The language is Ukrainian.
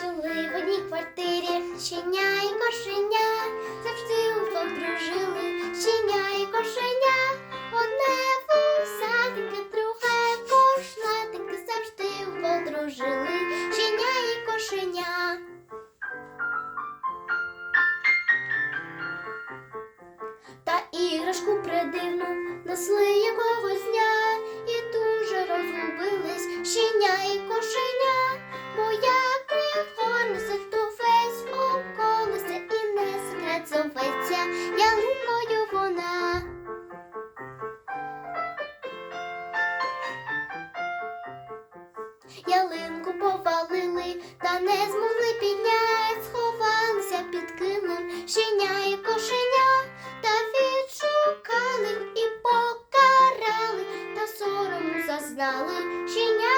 Жили в одній квартирі щеня і кошеня, завжди удвох дружили, щеня і кошеня. Одне вусатеньке, друге кошлатеньке, завжди удвох дружили, щеня і кошеня. Та іграшку придивну несли якогось дня і дуже розгубились щеня і кошеня, бо як секрет зоветься ялинкою вона. Ялинку повалили, та не змогли піднять, сховалися під килим щеня і кошеня, та відшукали і покарали, та сорому зазнали щеня